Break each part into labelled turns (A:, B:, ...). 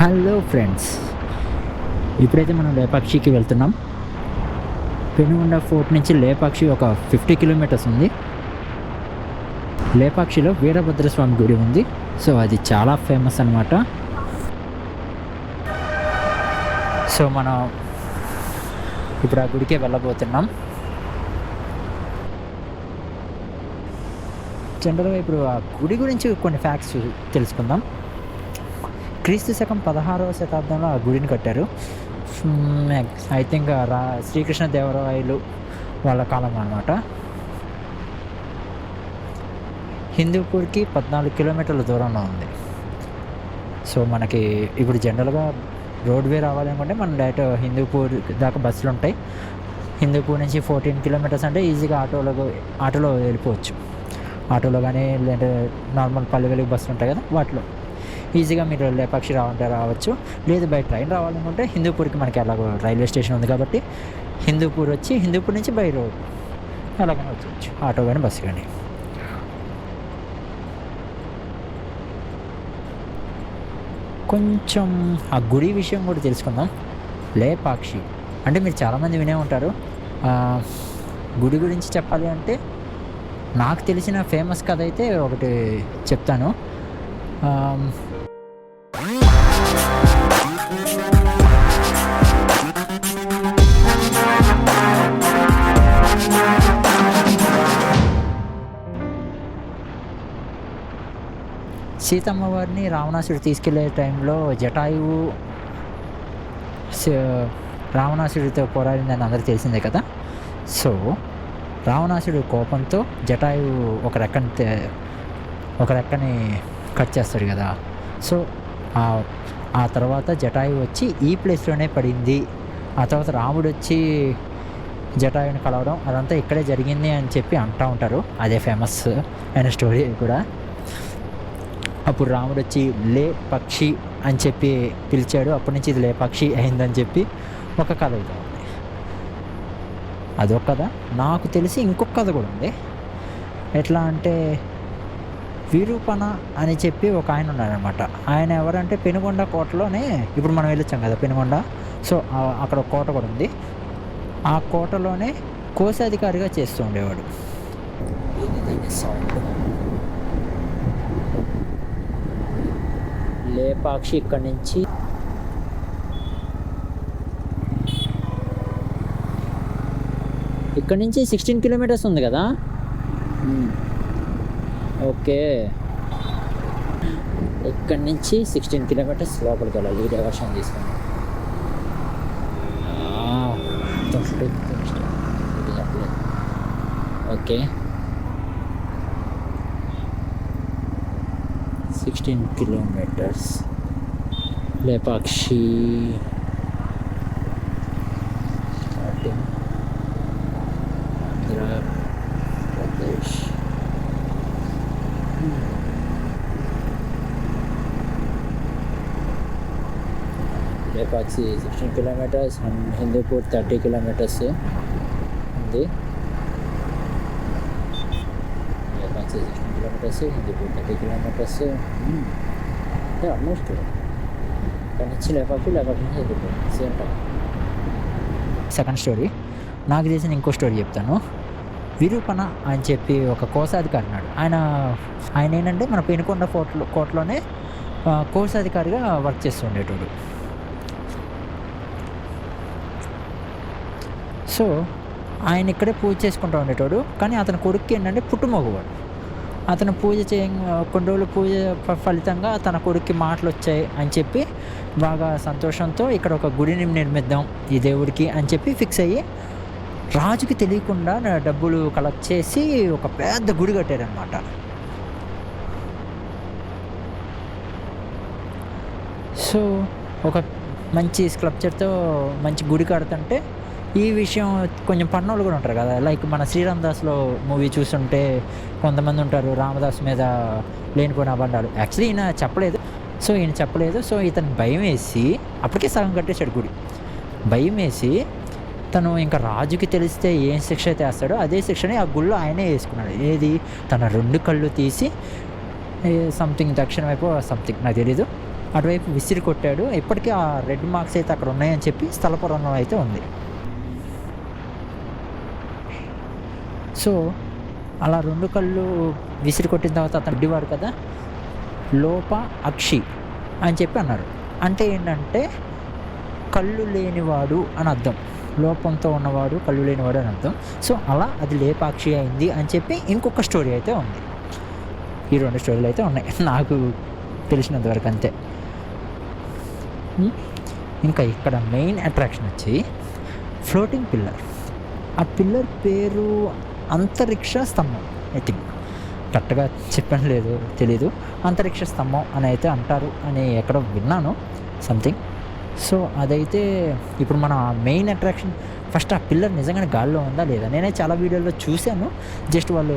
A: Hello friends ఇప్పుడైతే మనం లేపాక్షికి వెళ్తున్నాం పెనుగొండ ఫోర్ట్ నుంచి లేపాక్షి ఒక ఫిఫ్టీ కిలోమీటర్స్ ఉంది లేపాక్షిలో వీరభద్రస్వామి గుడి ఉంది సో అది చాలా ఫేమస్ అనమాట సో మనం ఇప్పుడు ఆ గుడికే వెళ్ళబోతున్నాం జనరల్గా ఇప్పుడు ఆ గుడి గురించి కొన్ని ఫ్యాక్ట్స్ తెలుసుకుందాం క్రీస్తు శకం పదహారవ శతాబ్దంలో ఆ గుడిని కట్టారు ఐ థింక్ రా శ్రీకృష్ణ దేవరాయలు వాళ్ళ కాలం అనమాట హిందూపూర్కి పద్నాలుగు కిలోమీటర్ల దూరంలో ఉంది సో మనకి ఇప్పుడు జనరల్గా రోడ్వే రావాలి అనుకుంటే మనం డైరెక్ట్ హిందూపూర్ దాకా బస్సులు ఉంటాయి హిందూపూర్ నుంచి ఫోర్టీన్ కిలోమీటర్స్ అంటే ఈజీగా ఆటోలో ఆటోలో వెళ్ళిపోవచ్చు ఆటోలో కానీ లేదంటే నార్మల్ పల్లె బస్సులు ఉంటాయి కదా వాటిలో ఈజీగా మీరు లేపాక్షి రావాలంటే రావచ్చు లేదు బై ట్రైన్ రావాలనుకుంటే హిందూపూర్కి మనకి ఎలాగో రైల్వే స్టేషన్ ఉంది కాబట్టి హిందూపూర్ వచ్చి హిందూపూర్ నుంచి బై రోడ్ ఎలాగైనా వచ్చు ఆటో కానీ బస్సు కానీ కొంచెం ఆ గుడి విషయం కూడా తెలుసుకుందాం లేపాక్షి అంటే మీరు చాలామంది వినే ఉంటారు గుడి గురించి చెప్పాలి అంటే నాకు తెలిసిన ఫేమస్ కథ అయితే ఒకటి చెప్తాను సీతమ్మ వారిని రావణాసుడు తీసుకెళ్లే టైంలో జటాయువు రావణాసుడితో పోరాడిందని అందరికీ తెలిసిందే కదా సో రావణాసుడు కోపంతో జటాయువు ఒక రెక్కని ఒక రెక్కని కట్ చేస్తాడు కదా సో ఆ తర్వాత జటాయు వచ్చి ఈ ప్లేస్లోనే పడింది ఆ తర్వాత రాముడు వచ్చి జటాయుని కలవడం అదంతా ఇక్కడే జరిగింది అని చెప్పి అంటూ ఉంటారు అదే ఫేమస్ అయిన స్టోరీ కూడా అప్పుడు రాముడు వచ్చి లే పక్షి అని చెప్పి పిలిచాడు అప్పటి నుంచి ఇది లే పక్షి అయిందని చెప్పి ఒక కథ అవుతా ఉంది అదొక కథ నాకు తెలిసి ఇంకొక కథ కూడా ఉంది ఎట్లా అంటే విరూపణ అని చెప్పి ఒక ఆయన ఉన్నాడనమాట ఆయన ఎవరంటే పెనుగొండ కోటలోనే ఇప్పుడు మనం వెళ్ళొచ్చాం కదా పెనుగొండ సో అక్కడ ఒక కోట కూడా ఉంది ఆ కోటలోనే కోశాధికారిగా చేస్తూ ఉండేవాడు లేపాక్షి ఇక్కడి నుంచి ఇక్కడ నుంచి సిక్స్టీన్ కిలోమీటర్స్ ఉంది కదా ఓకే ఇక్కడి నుంచి సిక్స్టీన్ కిలోమీటర్స్ లోపలికి వెళ్ళాలి వీడియో వర్షం తీసుకుని okay sixteen kilometres Lepakshi sixteen kilometres Hindupur thirty kilometres Lepakshi kilometres దిబ్బ థర్టీ కిలోమీటర్స్ అంటే ఆల్మోస్ట్ ఇక్కడ నుంచి లేపాకు లేపాకు నుంచి దిబ్బ సేమ్ టైం సెకండ్ స్టోరీ నాకు తెలిసిన ఇంకో స్టోరీ చెప్తాను విరూపణ అని చెప్పి ఒక కోశాధికారి అన్నాడు ఆయన ఆయన ఏంటంటే మన పెనుకొండ కోట్లో కోట్లోనే కోశాధికారిగా వర్క్ చేస్తూ ఉండేటోడు సో ఆయన ఇక్కడే పూజ చేసుకుంటూ ఉండేటోడు కానీ అతని కొడుక్కి ఏంటంటే పుట్టుమొగవాడు అతను పూజ చేయ కొన్ని రోజులు పూజ ఫలితంగా తన కొడుక్కి మాటలు వచ్చాయి అని చెప్పి బాగా సంతోషంతో ఇక్కడ ఒక గుడిని నిర్మిద్దాం ఈ దేవుడికి అని చెప్పి ఫిక్స్ అయ్యి రాజుకి తెలియకుండా డబ్బులు కలెక్ట్ చేసి ఒక పెద్ద గుడి కట్టారనమాట సో ఒక మంచి స్కల్ప్చర్తో మంచి గుడి కడుతుంటే ఈ విషయం కొంచెం పన్నోళ్ళు కూడా ఉంటారు కదా లైక్ మన శ్రీరామ్ దాస్లో మూవీ చూస్తుంటే కొంతమంది ఉంటారు రామదాస్ మీద లేనిపోయిన బండాలు యాక్చువల్లీ ఈయన చెప్పలేదు సో ఈయన చెప్పలేదు సో ఇతను భయం వేసి అప్పటికే సగం కట్టేశాడు గుడి భయం వేసి తను ఇంకా రాజుకి తెలిస్తే ఏం శిక్ష అయితే వేస్తాడో అదే శిక్షని ఆ గుళ్ళో ఆయనే వేసుకున్నాడు ఏది తన రెండు కళ్ళు తీసి సంథింగ్ దక్షిణ వైపు సంథింగ్ నాకు తెలీదు అటువైపు విసిరి కొట్టాడు ఇప్పటికీ ఆ రెడ్ మార్క్స్ అయితే అక్కడ ఉన్నాయని చెప్పి స్థలపురంలో అయితే ఉంది సో అలా రెండు కళ్ళు విసిరి కొట్టిన తర్వాత అతను అడ్డివాడు కదా లోప అక్షి అని చెప్పి అన్నారు అంటే ఏంటంటే కళ్ళు లేనివాడు అని అర్థం లోపంతో ఉన్నవాడు కళ్ళు లేనివాడు అని అర్థం సో అలా అది లేపాక్షి అయింది అని చెప్పి ఇంకొక స్టోరీ అయితే ఉంది ఈ రెండు స్టోరీలు అయితే ఉన్నాయి నాకు తెలిసినంతవరకు అంతే ఇంకా ఇక్కడ మెయిన్ అట్రాక్షన్ వచ్చి ఫ్లోటింగ్ పిల్లర్ ఆ పిల్లర్ పేరు అంతరిక్ష స్తంభం ఐ థింక్ కరెక్ట్గా చెప్పడం లేదు తెలీదు అంతరిక్ష స్తంభం అని అయితే అంటారు అని ఎక్కడో విన్నాను సంథింగ్ సో అదైతే ఇప్పుడు మన మెయిన్ అట్రాక్షన్ ఫస్ట్ ఆ పిల్లర్ నిజంగానే గాల్లో ఉందా లేదా నేనే చాలా వీడియోల్లో చూశాను జస్ట్ వాళ్ళు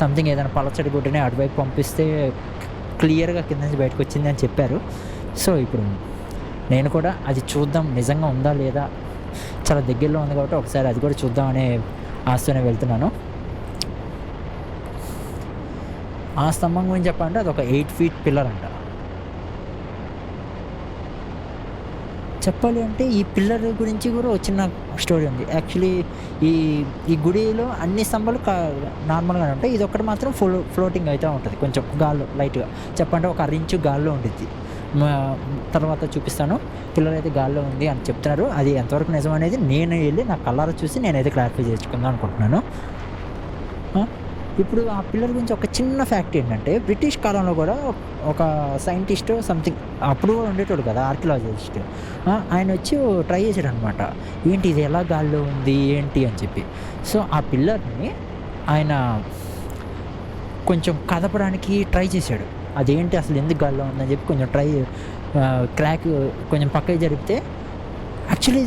A: సంథింగ్ ఏదైనా పలచడి గుడ్డని అటువైపు పంపిస్తే క్లియర్గా కింద నుంచి బయటకు వచ్చింది అని చెప్పారు సో ఇప్పుడు నేను కూడా అది చూద్దాం నిజంగా ఉందా లేదా చాలా దగ్గరలో ఉంది కాబట్టి ఒకసారి అది కూడా చూద్దాం అనే ఆస్తోనే వెళ్తున్నాను ఆ స్తంభం గురించి చెప్పాలంటే అది ఒక ఎయిట్ ఫీట్ పిల్లర్ అంట చెప్పాలి అంటే ఈ పిల్లర్ గురించి కూడా వచ్చిన స్టోరీ ఉంది యాక్చువల్లీ ఈ ఈ గుడిలో అన్ని స్తంభాలు నార్మల్గానే ఉంటాయి ఇది ఒక్కటి మాత్రం ఫ్లో ఫ్లోటింగ్ అయితే ఉంటుంది కొంచెం గాల్లో లైట్గా చెప్పంటే ఒక అరించు గాల్లో ఉండిద్ది తర్వాత చూపిస్తాను పిల్లలు అయితే గాల్లో ఉంది అని చెప్తున్నారు అది ఎంతవరకు నిజం అనేది నేను వెళ్ళి నా కళ్ళారా చూసి నేనైతే క్లారిఫై చేసుకుందాం అనుకుంటున్నాను ఇప్పుడు ఆ పిల్లర్ గురించి ఒక చిన్న ఫ్యాక్ట్ ఏంటంటే బ్రిటిష్ కాలంలో కూడా ఒక సైంటిస్ట్ సంథింగ్ అప్పుడు కూడా ఉండేటోడు కదా ఆర్కియాలజిస్ట్ ఆయన వచ్చి ట్రై చేశాడు అనమాట ఏంటి ఇది ఎలా గాల్లో ఉంది ఏంటి అని చెప్పి సో ఆ పిల్లర్ని ఆయన కొంచెం కదపడానికి ట్రై చేశాడు అదేంటి అసలు ఎందుకు గాల్లో ఉందని చెప్పి కొంచెం ట్రై క్రాక్ కొంచెం పక్కకి జరిపితే యాక్చువల్లీ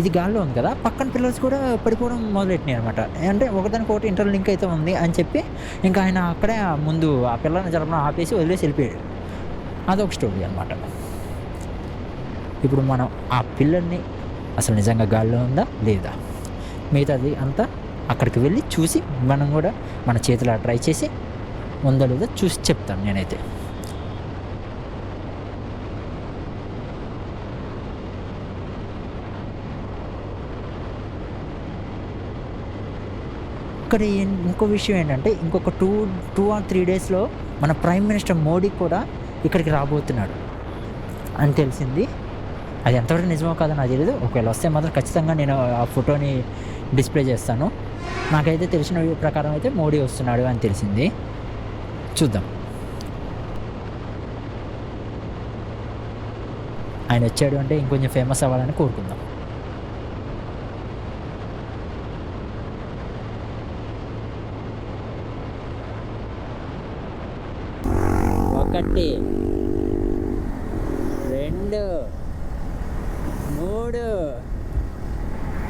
A: ఇది గాల్లో ఉంది కదా పక్కన పిల్లర్స్ కూడా పడిపోవడం మొదలెట్టినాయి అనమాట అంటే ఒకటి ఇంటర్ లింక్ అయితే ఉంది అని చెప్పి ఇంకా ఆయన అక్కడే ముందు ఆ పిల్లల్ని జరపడం ఆపేసి వదిలేసి వెళ్ళిపోయాడు అదొక స్టోరీ అనమాట ఇప్పుడు మనం ఆ పిల్లల్ని అసలు నిజంగా గాల్లో ఉందా లేదా మిగతాది అంతా అక్కడికి వెళ్ళి చూసి మనం కూడా మన చేతిలో ట్రై చేసి ఉందో లేదో చూసి చెప్తాను నేనైతే ఇక్కడ ఇంకో విషయం ఏంటంటే ఇంకొక టూ టూ ఆర్ త్రీ డేస్లో మన ప్రైమ్ మినిస్టర్ మోడీ కూడా ఇక్కడికి రాబోతున్నాడు అని తెలిసింది అది ఎంతవరకు నిజమో కాదో నాకు తెలియదు ఒకవేళ వస్తే మాత్రం ఖచ్చితంగా నేను ఆ ఫోటోని డిస్ప్లే చేస్తాను నాకైతే తెలిసిన ప్రకారం అయితే మోడీ వస్తున్నాడు అని తెలిసింది చూద్దాం ఆయన వచ్చాడు అంటే ఇంకొంచెం ఫేమస్ అవ్వాలని కోరుకుందాం ఒకటి రెండు మూడు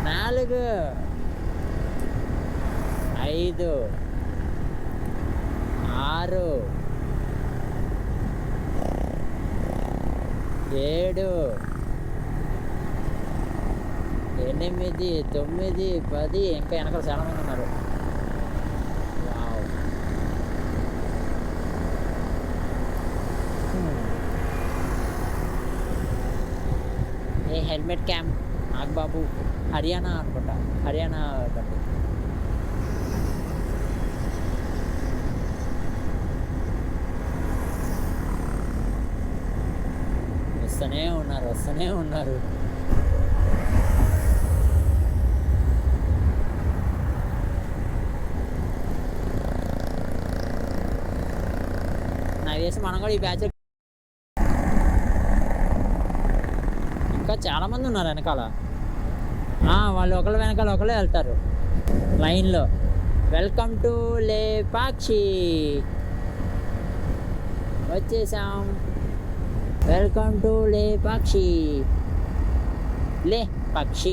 A: నాలుగు ఐదు ఆరు ఏడు ఎనిమిది తొమ్మిది పది ఇంకా వెనకాల చాలామంది ఉన్నారు ఏ హెల్మెట్ క్యాంప్ బాబు హర్యానా అనుకుంటా హర్యానా కంటే వస్తూనే ఉన్నారు వస్తూనే ఉన్నారు నాకు తెలిసి మనం కూడా ఈ బ్యాచ్ ఇంకా చాలామంది ఉన్నారు వెనకాల వాళ్ళు ఒకళ్ళు వెనకాల ఒకళ్ళే వెళ్తారు లైన్లో వెల్కమ్ టు లేపాక్షి వచ్చేసాం వెల్కమ్ టు లే పక్షి లే పక్షి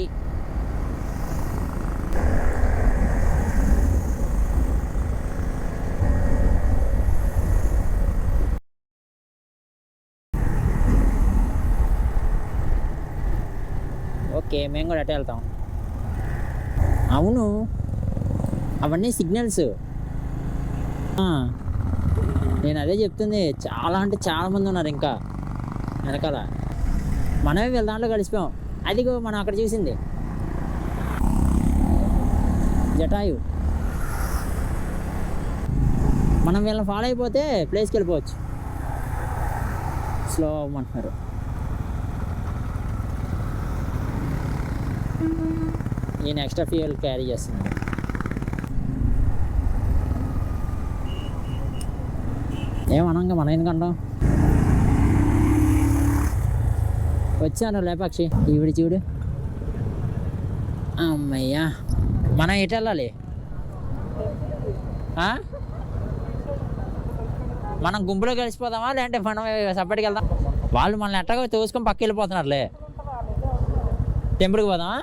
A: ఓకే మేము కూడా అటే వెళ్తాం అవును అవన్నీ సిగ్నల్స్ నేను అదే చెప్తుంది చాలా అంటే చాలామంది ఉన్నారు ఇంకా వెనకాల మనమే వీళ్ళ దాంట్లో కలిసిపోయాం అదిగో మనం అక్కడ చూసింది జటాయు మనం వీళ్ళని ఫాలో అయిపోతే ప్లేస్కి వెళ్ళిపోవచ్చు స్లో అవ్వమంటున్నారు ఈయన ఎక్స్ట్రా ఫ్యూయల్ క్యారీ చేస్తున్నాను ఏమనంగా మనం ఎందుకంటాం వచ్చాను లేపాక్షి ఈవిడ చూడు అమ్మయ్యా మనం ఎటు వెళ్ళాలి మనం గుంపులో కలిసిపోదామా లేదంటే మనం సపరేట్కి వెళ్దాం వాళ్ళు మనల్ని ఎట్టగా తోసుకొని పక్క వెళ్ళిపోతున్నారులే టెంపుల్కి పోదామా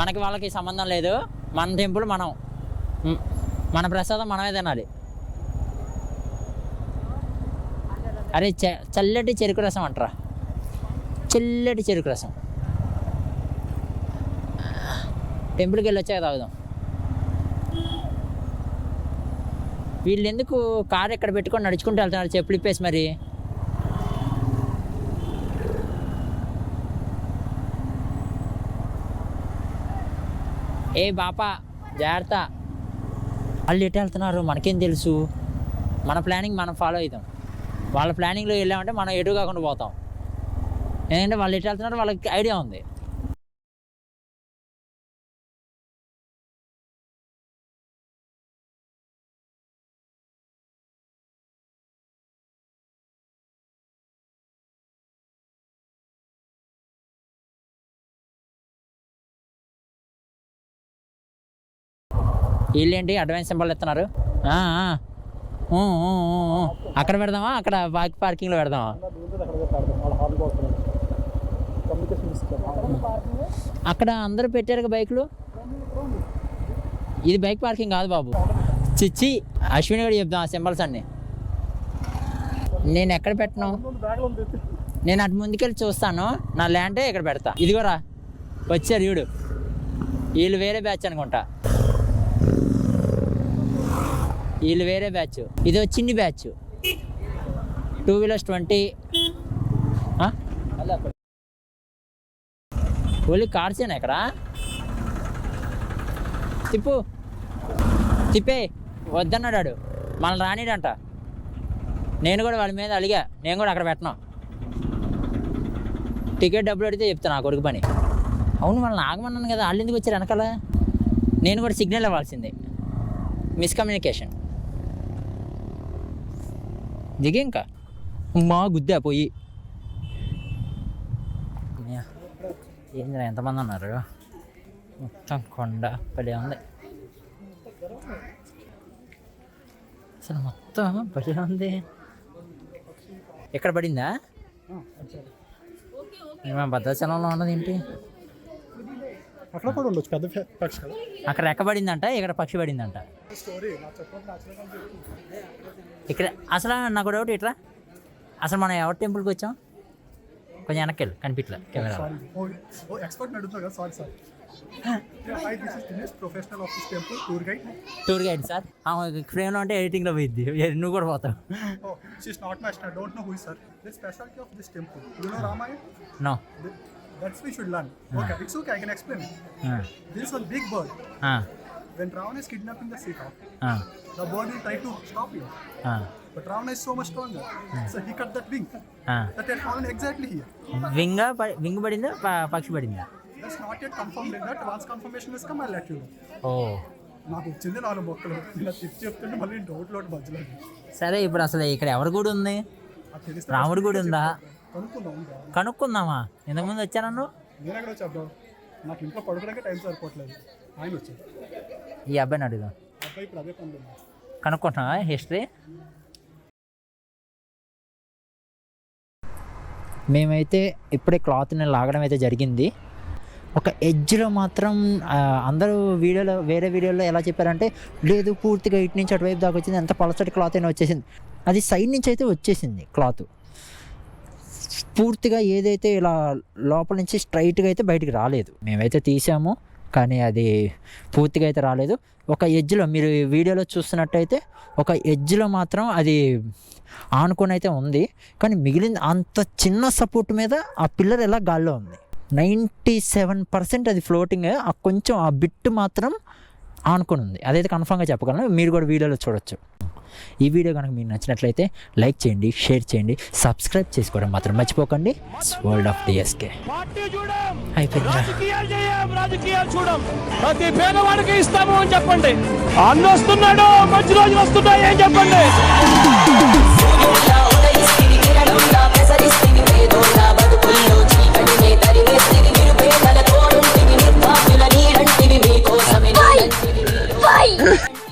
A: మనకి వాళ్ళకి సంబంధం లేదు మన టెంపుల్ మనం మన ప్రసాదం మనమే తినాలి అరే చల్లటి చెరుకు రసం అంటారా చల్లటి చెరుకు రసం టెంపుల్కి వెళ్ళి తాగుదాం వీళ్ళు ఎందుకు కారు ఎక్కడ పెట్టుకొని నడుచుకుంటూ వెళ్తున్నారు చెప్పులు ఇప్పేసి మరి ఏ బాపా జాగ్రత్త వాళ్ళు ఎటు వెళ్తున్నారు మనకేం తెలుసు మన ప్లానింగ్ మనం ఫాలో అవుతాం వాళ్ళ ప్లానింగ్లో వెళ్ళామంటే మనం ఎటు కాకుండా పోతాం ఎందుకంటే వాళ్ళు ఎటు వెళ్తున్నారు వాళ్ళకి ఐడియా ఉంది వీళ్ళేంటి అడ్వాన్స్ సింబల్ ఇస్తున్నారు అక్కడ పెడదామా అక్కడ పార్కింగ్ పార్కింగ్లో పెడదామా అక్కడ అందరూ పెట్టారు బైక్లు ఇది బైక్ పార్కింగ్ కాదు బాబు చిచ్చి అశ్విని కూడా చెప్దాం ఆ సింబల్స్ అన్ని నేను ఎక్కడ పెట్టను నేను అటు ముందుకెళ్ళి చూస్తాను నా ల్యాండే ఇక్కడ పెడతా ఇదిగోరా వచ్చారు వీడు వీళ్ళు వేరే బ్యాచ్ అనుకుంటా వీళ్ళు వేరే బ్యాచ్ ఇది వచ్చింది batch two wheelers twenty only ఏనా ఇక్కడ తిప్పు తిప్పే వద్దన్నాడాడు మనల్ని రానిడంట నేను కూడా వాళ్ళ మీద అడిగా నేను కూడా అక్కడ పెట్టను టికెట్ డబ్బులు అడిగితే చెప్తాను ఆ కొడుకు పని అవును వాళ్ళని ఆగమన్నాను కదా వాళ్ళు ఎందుకు వచ్చారు వెనకాల నేను కూడా సిగ్నల్ ఇవ్వాల్సిందే మిస్కమ్యూనికేషన్ దిగేంకా మా గుద్దే పోయి ఏంద్ర ఎంతమంది ఉన్నారు మొత్తం కొండ పడి ఉంది అసలు మొత్తం పడి ఉంది ఎక్కడ పడిందా మేము భద్రాచలంలో ఉన్నది ఏంటి అక్కడ ఎక్కడ పడిందంట ఇక్కడ పక్షి పడిందంట ఇక్కడ అసలు నాకు డౌట్ ఎట్లా అసలు మనం ఎవరి టెంపుల్కి వచ్చాం కొంచెం వెనక్కి వెళ్ళి కనిపించలే కెమెరా టూర్ గైడ్ సార్ ఫ్రేమ్లో అంటే ఎడిటింగ్లో పోయింది నువ్వు కూడా పోతావు no
B: that's we should learn okay it's okay I can explain this one big bird when Ravana is kidnapping the Sita, uh. the bird will try to stop you. Uh. But Ravana is so much stronger. Uh. So he cut that wing. Uh. That had fallen exactly here.
A: Winga, Wing, bird in the Pakshi bird in the.
B: That's not yet confirmed in that. Once confirmation has come, I'll let you
A: know. Oh.
B: నాకు వచ్చింది నాలుగు మొక్కలు ఇలా తిప్పి చెప్తుంటే మళ్ళీ doubt లోటు మధ్యలో
A: సరే ఇప్పుడు అసలు ఇక్కడ ఎవరి గుడి ఉంది రాముడి గుడి ఉందా కనుక్కుందామా ఇంతకుముందు వచ్చానన్ను
B: నేను ఎక్కడ వచ్చా నాకు ఇంట్లో పడుకోవడానికి టైం సరిపోవట్లేదు ఆయన వచ్చాడు
A: ఈ అబ్బాయిని అడుగుదాం కనుక్కుంటున్నా హిస్టరీ మేమైతే ఇప్పుడే క్లాత్ని లాగడం అయితే జరిగింది ఒక ఎడ్జ్లో మాత్రం అందరూ వీడియోలో వేరే వీడియోలో ఎలా చెప్పారంటే లేదు పూర్తిగా ఇటు నుంచి అటువైపు దాకా వచ్చింది ఎంత పలసటి క్లాత్ అయినా వచ్చేసింది అది సైడ్ నుంచి అయితే వచ్చేసింది క్లాత్ పూర్తిగా ఏదైతే ఇలా లోపల నుంచి స్ట్రైట్గా అయితే బయటికి రాలేదు మేమైతే తీసాము కానీ అది పూర్తిగా అయితే రాలేదు ఒక ఎడ్జ్లో మీరు వీడియోలో చూస్తున్నట్టయితే ఒక ఎడ్జ్లో మాత్రం అది ఆనుకొని అయితే ఉంది కానీ మిగిలిన అంత చిన్న సపోర్ట్ మీద ఆ పిల్లర్ ఎలా గాల్లో ఉంది నైంటీ సెవెన్ పర్సెంట్ అది ఫ్లోటింగ్ కొంచెం ఆ బిట్ మాత్రం ఆనుకొని ఉంది అదైతే కన్ఫామ్గా చెప్పగలను మీరు కూడా వీడియోలో చూడొచ్చు ఈ వీడియో కనుక మీకు నచ్చినట్లయితే లైక్ చేయండి షేర్ చేయండి సబ్స్క్రైబ్ చేసుకోవడం మాత్రం మర్చిపోకండి వరల్డ్ ఆఫ్ డిఎస్కే చూడం ఇస్తాము అని చెప్పండి అన్న వస్తున్నాడు మంచి రోజులు వస్తున్నాయి అని చెప్పండి Bye!